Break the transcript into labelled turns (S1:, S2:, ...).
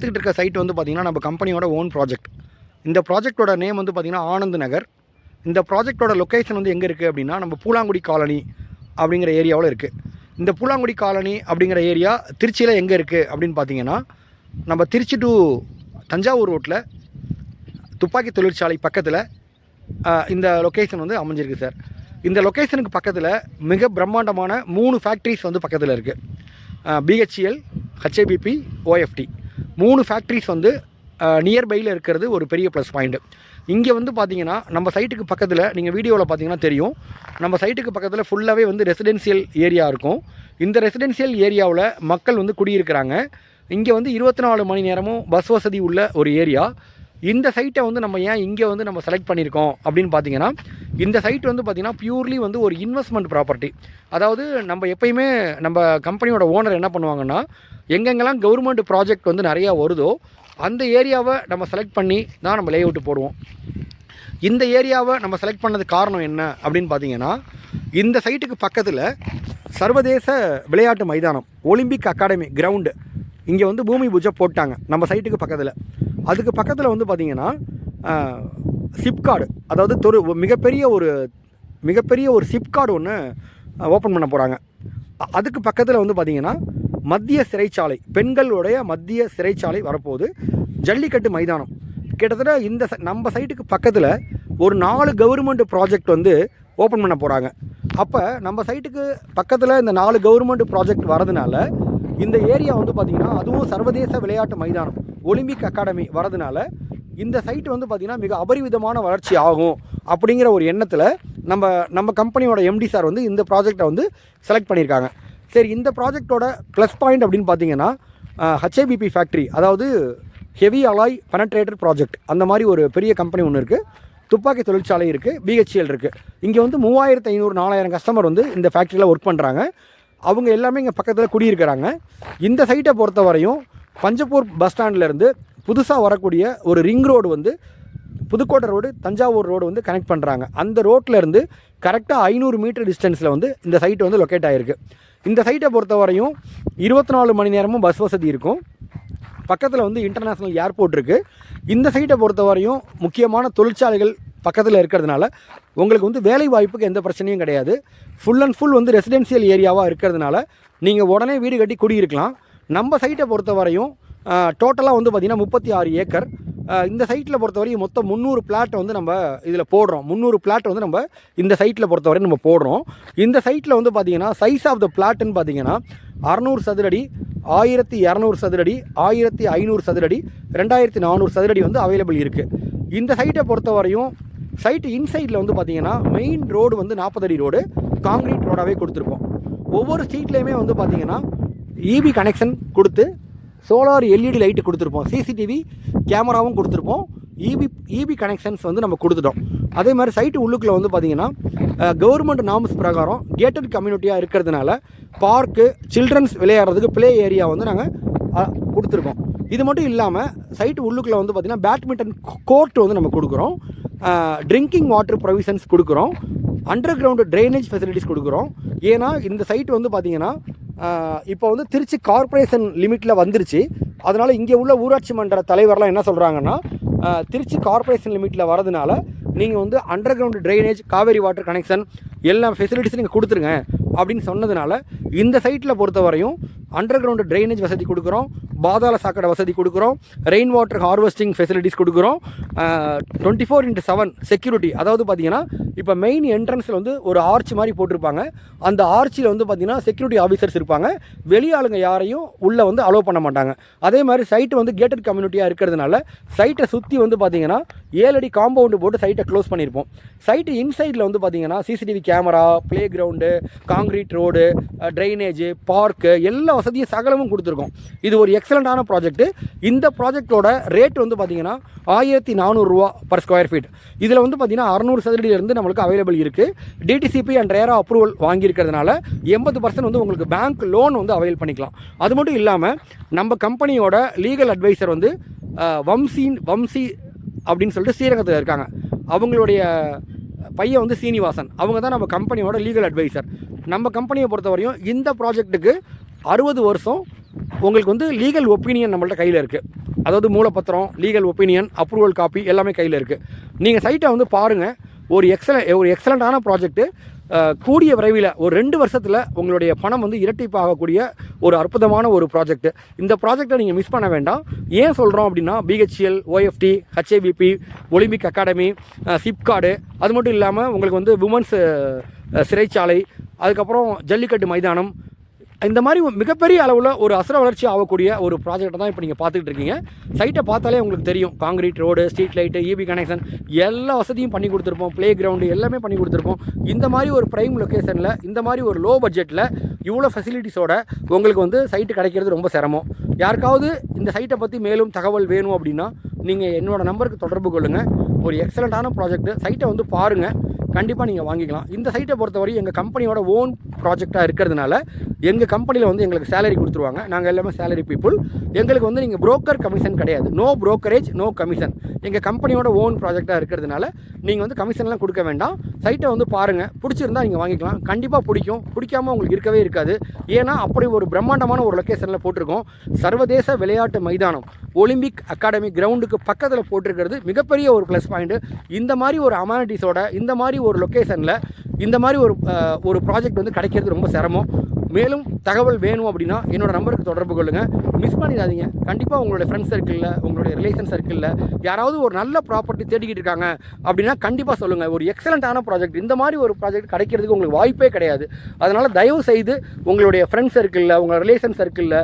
S1: பார்த்துக்கிட்டு இருக்க சைட் வந்து பார்த்திங்கன்னா நம்ம கம்பெனியோட ஓன் ப்ராஜெக்ட் இந்த ப்ராஜெக்ட்டோட நேம் வந்து பார்த்திங்கன்னா ஆனந்த் நகர். இந்த ப்ராஜெக்ட்டோட லொக்கேஷன் வந்து எங்கே இருக்குது அப்படின்னா நம்ம பூலாங்குடி காலனி அப்படிங்கிற ஏரியாவில் இருக்குது இந்த பூலாங்குடி காலனி அப்படிங்கிற ஏரியா திருச்சியில் எங்கே இருக்குது அப்படின்னு பார்த்தீங்கன்னா நம்ம திருச்சி டு தஞ்சாவூர் ரோட்டில் துப்பாக்கி தொழிற்சாலை பக்கத்தில் இந்த லொக்கேஷன் வந்து அமைஞ்சிருக்கு சார். இந்த லொக்கேஷனுக்கு பக்கத்தில் மிக பிரம்மாண்டமான மூணு ஃபேக்ட்ரிஸ் வந்து பக்கத்தில் இருக்குது பிஹெச்எல் ஹெச்ஏபிபி ஓஎஃப்டி மூணு ஃபேக்ட்ரிஸ் வந்து நியர்பையில் இருக்கிறது ஒரு பெரிய ப்ளஸ் பாயிண்ட்டு இங்கே வந்து பார்த்தீங்கன்னா நம்ம சைட்டுக்கு பக்கத்தில் நீங்கள் வீடியோவில் பார்த்தீங்கன்னா தெரியும். நம்ம சைட்டுக்கு பக்கத்தில் ஃபுல்லாகவே வந்து ரெசிடென்சியல் ஏரியா இருக்கும். இந்த ரெசிடென்சியல் ஏரியாவில் மக்கள் வந்து குடியிருக்கிறாங்க. இங்கே வந்து இருபத்தி நாலு மணி நேரமும் பஸ் வசதி உள்ள ஒரு ஏரியா இந்த சைட்டை வந்து நம்ம ஏன் இங்கே வந்து நம்ம செலக்ட் பண்ணியிருக்கோம் அப்படின்னு பார்த்தீங்கன்னா இந்த சைட் வந்து பார்த்திங்கன்னா பியூர்லி வந்து ஒரு இன்வெஸ்ட்மெண்ட் ப்ராப்பர்ட்டி அதாவது நம்ம எப்பயுமே நம்ம கம்பெனியோட ஓனர் என்ன பண்ணுவாங்கன்னா எங்கெங்கெல்லாம் கவர்மெண்ட் ப்ராஜெக்ட் வந்து நிறையா வருதோ அந்த ஏரியாவை நம்ம செலக்ட் பண்ணி தான் நம்ம லேஅவுட்டு போடுவோம். இந்த ஏரியாவை நம்ம செலக்ட் பண்ணது காரணம் என்ன அப்படின்னு பார்த்தீங்கன்னா இந்த சைட்டுக்கு பக்கத்தில் சர்வதேச விளையாட்டு மைதானம் ஒலிம்பிக் அகாடமி கிரவுண்டு இங்கே வந்து பூமி பூஜை போட்டாங்க நம்ம சைட்டுக்கு பக்கத்தில். அதுக்கு பக்கத்தில் வந்து பார்த்திங்கன்னா சிப்கார்டு அதாவது தொரு மிகப்பெரிய ஒரு மிகப்பெரிய ஒரு சிப்கார்டு ஒன்று ஓப்பன் பண்ண போகிறாங்க அதுக்கு பக்கத்தில் வந்து பார்த்திங்கன்னா மத்திய சிறைச்சாலை பெண்களுடைய மத்திய சிறைச்சாலை வரப்போகுது. ஜல்லிக்கட்டு மைதானம். கிட்டத்தட்ட இந்த நம்ம சைட்டுக்கு பக்கத்தில் ஒரு நாலு கவர்மெண்ட் ப்ராஜெக்ட் வந்து ஓப்பன் பண்ண போகிறாங்க அப்போ நம்ம சைட்டுக்கு பக்கத்தில் இந்த நாலு கவர்மெண்ட் ப்ராஜெக்ட் வரதுனால இந்த ஏரியா வந்து பார்த்திங்கன்னா அதுவும் சர்வதேச விளையாட்டு மைதானம் ஒலிம்பிக் அகாடமி வரதுனால இந்த சைட் வந்து பார்த்திங்கன்னா மிக அபரிவிதமான வளர்ச்சி ஆகும் அப்படிங்கிற ஒரு எண்ணத்தில் நம்ம நம்ம கம்பெனியோட எம்டி சார் வந்து இந்த ப்ராஜெக்டை வந்து செலக்ட் பண்ணியிருக்காங்க சரி இந்த ப்ராஜெக்டோட ப்ளஸ் பாயிண்ட் அப்படின்னு பார்த்தீங்கன்னா ஹச்ஏபிபி ஃபேக்ட்ரி அதாவது ஹெவி அலாய் பெனட்ரேட்டர் ப்ராஜெக்ட் அந்த மாதிரி ஒரு பெரிய கம்பெனி ஒன்று இருக்குது துப்பாக்கி தொழிற்சாலை இருக்குது பிஹெச்எல் இருக்குது இங்கே வந்து மூவாயிரத்து ஐநூறு நாலாயிரம் கஸ்டமர் வந்து இந்த ஃபேக்ட்ரியில் ஒர்க் பண்ணுறாங்க அவங்க எல்லாமே இங்கே பக்கத்தில் குடியிருக்கிறாங்க. இந்த சைட்டை பொறுத்த வரையும் பஞ்சப்பூர் பஸ் ஸ்டாண்ட்லேருந்து புதுசாக வரக்கூடிய ஒரு ரிங் ரோடு வந்து புதுக்கோட்டை ரோடு தஞ்சாவூர் ரோடு வந்து கனெக்ட் பண்ணுறாங்க அந்த ரோட்டில் இருந்து கரெக்டாக ஐநூறு மீட்டர் டிஸ்டன்ஸில் வந்து இந்த சைட்டு வந்து லொக்கேட் ஆகிருக்கு இந்த சைட்டை பொறுத்த வரையும் இருபத்தி நாலு மணி நேரமும் பஸ் வசதி இருக்கும். பக்கத்தில் வந்து இன்டர்நேஷ்னல் ஏர்போர்ட் இருக்குது இந்த சைட்டை பொறுத்த வரையும் முக்கியமான தொழிற்சாலைகள் பக்கத்தில் இருக்கிறதுனால உங்களுக்கு வந்து வேலை வாய்ப்புக்கு எந்த பிரச்சனையும் கிடையாது. ஃபுல் அண்ட் ஃபுல் வந்து ரெசிடென்சியல் ஏரியாவாக இருக்கிறதுனால நீங்கள் உடனே வீடு கட்டி குடியிருக்கலாம். நம்ம சைட்டை பொறுத்த வரையும் டோட்டலாக வந்து பார்த்திங்கன்னா முப்பத்தி ஆறு ஏக்கர். இந்த சைட்டில் பொறுத்தவரையும் மொத்தம் முந்நூறு பிளாட்டை வந்து நம்ம இதில் போடுறோம். முந்நூறு பிளாட் வந்து நம்ம இந்த சைட்டில் பொறுத்தவரை நம்ம போடுறோம். இந்த சைட்டில் வந்து பார்த்தீங்கன்னா சைஸ் ஆஃப் த பிளாட்னு பார்த்தீங்கன்னா அறநூறு சதுரடி ஆயிரத்தி இரநூறு சதுரடி ஆயிரத்தி ஐநூறு சதுரடி ரெண்டாயிரத்தி நானூறு சதுரடி வந்து அவைலபிள் இருக்குது இந்த சைட்டை பொறுத்தவரையும் சைட்டு இன்சைடில் வந்து பார்த்தீங்கன்னா மெயின் ரோடு வந்து நாற்பது அடி ரோடு காங்கிரீட் ரோடாகவே கொடுத்துருப்போம். ஒவ்வொரு ஸ்ட்ரீட்லேயுமே வந்து பார்த்தீங்கன்னா இபி கனெக்ஷன் கொடுத்து சோலார் எல்இடி லைட்டு கொடுத்துருப்போம். சிசிடிவி கேமராவும் கொடுத்துருப்போம். இபி இபி கனெக்ஷன்ஸ் வந்து நம்ம கொடுத்துட்டோம். அதே மாதிரி சைட்டு உள்ளுக்குள்ளே வந்து பார்த்தீங்கன்னா கவர்மெண்ட் நாம்ஸ் பிரகாரம் கேட்டட் கம்யூனிட்டியாக இருக்கிறதுனால பார்க்கு சில்ட்ரன்ஸ் விளையாடுறதுக்கு ப்ளே ஏரியா வந்து நாங்கள் கொடுத்துருக்கோம். இது மட்டும் இல்லாமல் சைட்டு உள்ளுக்குள்ளே வந்து பார்த்திங்கன்னா பேட்மிண்டன் கோர்ட் வந்து நம்ம கொடுக்குறோம். ட்ரிங்கிங் வாட்டர் ப்ரொவிஷன்ஸ் கொடுக்குறோம். அண்டர் கிரவுண்டு ட்ரைனேஜ் ஃபெசிலிட்டிஸ் கொடுக்குறோம். ஏன்னா இந்த சைட் வந்து பார்த்திங்கன்னா இப்போ வந்து திருச்சி கார்ப்பரேஷன் லிமிட்டில் வந்துருச்சு. அதனால் இங்கே உள்ள ஊராட்சி மன்ற தலைவர்லாம் என்ன சொல்கிறாங்கன்னா திருச்சி கார்ப்பரேஷன் லிமிட்டில் வரதுனால நீங்கள் வந்து under ground drainage Kaveri water connection எல்லா ஃபெசிலிட்டிஸும் நீங்கள் கொடுத்துருங்க அப்படின்னு சொன்னதுனால இந்த சைட்டில் பொறுத்த வரையும் அண்டர் கிரவுண்டு ட்ரைனேஜ் வசதி கொடுக்குறோம் பாதாள சாக்கடை வசதி கொடுக்குறோம் ரெயின் வாட்டர் ஹார்வெஸ்டிங் ஃபெசிலிட்டிஸ் கொடுக்குறோம் twenty four into seven security அதாவது பார்த்தீங்கன்னா இப்போ மெயின் என்ட்ரன்ஸில் வந்து ஒரு ஆர்ச் மாதிரி போட்டிருப்பாங்க. அந்த ஆர்ச்சில் வந்து பார்த்திங்கன்னா செக்யூரிட்டி ஆஃபீஸர்ஸ் இருப்பாங்க. வெளியாளுங்க யாரையும் உள்ளே வந்து அலோவ் பண்ண மாட்டாங்க. அதே மாதிரி சைட்டு வந்து கேட்டட் கம்யூனிட்டியாக இருக்கிறதுனால சைட்டை சுற்றி வந்து பார்த்திங்கன்னா ஏழடி காம்பவுண்டு போட்டு சைட்டை க்ளோஸ் பண்ணியிருப்போம் சைட்டு இன்சைடில் வந்து பார்த்தீங்கன்னா CCTV camera play ground concrete road drainage park எல்லா வசதியும் சகலமும் கொடுத்துருக்கோம். இது ஒரு எக்ஸலண்ட்டான ப்ராஜெக்ட் இந்த ப்ராஜெக்ட்டோட ரேட் வந்து பார்த்தீங்கன்னா ஆயிரத்தி நானூறுரூவா பர் ஸ்கொயர் ஃபீட் இதில் வந்து பார்த்திங்கன்னா அறநூறு சதுரடியிலேருந்து நம்ம உங்களுக்கு அவைலபிள் இருக்குது டிடிசிபி அண்ட் ரேரா அப்ரூவல் வாங்கியிருக்கிறதுனால எண்பது பர்சன்ட் வந்து உங்களுக்கு பேங்க் லோன் வந்து அவைல் பண்ணிக்கலாம். அது மட்டும் இல்லாமல் நம்ம கம்பெனியோட லீகல் அட்வைசர் வந்து வம்சின் வம்சி அப்படின்னு சொல்லிட்டு ஸ்ரீரங்கத்தில் இருக்காங்க. அவங்களுடைய பையன் வந்து சீனிவாசன். அவங்க தான் நம்ம கம்பெனியோட லீகல் அட்வைசர் நம்ம கம்பெனியை பொறுத்தவரையும் இந்த ப்ராஜெக்ட்டுக்கு அறுபது வருஷம் உங்களுக்கு வந்து லீகல் ஒப்பீனியன் நம்மள்ட்ட கையில் இருக்குது அதாவது மூலப்பத்திரம் லீகல் ஒப்பீனியன் அப்ரூவல் காப்பி எல்லாமே கையில் இருக்குது நீங்கள் சைட்டை வந்து பாருங்கள் ஒரு எக்ஸல ஒரு எக்ஸலண்ட்டான ப்ராஜெக்ட்டு கூடிய விரைவில் ஒரு ரெண்டு வருஷத்தில் உங்களுடைய பணம் வந்து இரட்டிப்பாகக்கூடிய ஒரு அற்புதமான ஒரு ப்ராஜெக்ட் இந்த ப்ராஜெக்டை நீங்கள் மிஸ் பண்ண வேண்டாம். ஏன் சொல்கிறோம் அப்படின்னா BHEL OFT HAPP Olympic academy SIPCOT அது மட்டும் இல்லாமல் உங்களுக்கு வந்து உமன்ஸ் சிறைச்சாலை அதுக்கப்புறம் ஜல்லிக்கட்டு மைதானம் இந்த மாதிரி மிகப்பெரிய அளவில் ஒரு அசுர வளர்ச்சி ஆகக்கூடிய ஒரு ப்ராஜெக்ட்டை தான் இப்போ நீங்கள் பார்த்துக்கிட்டு இருக்கீங்க. சைட்டை பார்த்தாலே உங்களுக்கு தெரியும். Concrete road street light EB connection எல்லா வசதியும் பண்ணி கொடுத்துருப்போம். ப்ளே கிரவுண்டு எல்லாமே பண்ணி கொடுத்துருப்போம். இந்த மாதிரி ஒரு ப்ரைம் லொக்கேஷனில் இந்த மாதிரி ஒரு லோ பட்ஜெட்டில் இவ்வளோ ஃபெசிலிட்டிஸோட உங்களுக்கு வந்து சைட்டு கிடைக்கிறது ரொம்ப சிரமம். யாருக்காவது இந்த சைட்டை பற்றி மேலும் தகவல் வேணும் அப்படின்னா நீங்கள் என்னோடய நம்பருக்கு தொடர்பு கொள்ளுங்கள் ஒரு எக்ஸலண்ட்டான ப்ராஜெக்ட் சைட்டை வந்து பாருங்கள் கண்டிப்பாக நீங்கள் வாங்கிக்கலாம். இந்த சைட்டை பொறுத்தவரை எங்கள் கம்பெனியோட ஓன் ப்ராஜெக்டாக இருக்கிறதுனால எங்கள் கம்பெனியில் வந்து எங்களுக்கு சேலரி கொடுத்துருவாங்க. நாங்கள் எல்லாமே சேலரி பீப்புள் எங்களுக்கு வந்து நீங்கள் புரோக்கர் கமிஷன் கிடையாது. நோ ப்ரோக்கரேஜ் நோ கமிஷன் எங்கள் கம்பெனியோட ஓன் ப்ராஜெக்டாக இருக்கிறதுனால நீங்கள் வந்து கமிஷன்லாம் கொடுக்க வேண்டாம். சைட்டை வந்து பாருங்கள் பிடிச்சிருந்தா நீங்கள் வாங்கிக்கலாம். கண்டிப்பாக பிடிக்கும். பிடிக்காம உங்களுக்கு இருக்கவே இருக்காது. ஏன்னா அப்படி ஒரு பிரம்மாண்டமான ஒரு லொக்கேஷனில் போட்டிருக்கோம். சர்வதேச விளையாட்டு மைதானம். ஒலிம்பிக் அகாடமி கிரவுண்டுக்கு பக்கத்தில் போட்டிருக்கிறது மிகப்பெரிய ஒரு ப்ளஸ் பாயிண்ட்டு இந்த மாதிரி ஒரு அமானிட்டிஸோட இந்த மாதிரி ஒரு லொக்கேஷனில் இந்த மாதிரி ஒரு ஒரு ப்ராஜெக்ட் வந்து கிடைக்கிறது ரொம்ப சிரமம். மேலும் தகவல் வேணும் அப்படின்னா என்னோடய நம்பருக்கு தொடர்பு கொள்ளுங்கள் மிஸ் பண்ணிடாதீங்க. கண்டிப்பாக உங்களுடைய ஃப்ரெண்ட்ஸ் சர்க்கிளில் உங்களுடைய ரிலேஷன் சர்க்கிளில் யாராவது ஒரு நல்ல ப்ராப்பர்ட்டி தேடிக்கிட்டு இருக்காங்க அப்படின்னா கண்டிப்பாக சொல்லுங்கள் ஒரு எக்ஸலண்ட்டான ப்ராஜெக்ட் இந்த மாதிரி ஒரு ப்ராஜெக்ட் கிடைக்கிறதுக்கு உங்களுக்கு வாய்ப்பே கிடையாது. அதனால் தயவு செய்து உங்களுடைய ஃப்ரெண்ட்ஸ் சர்க்கிளில் உங்கள் ரிலேஷன் சர்க்கிளில்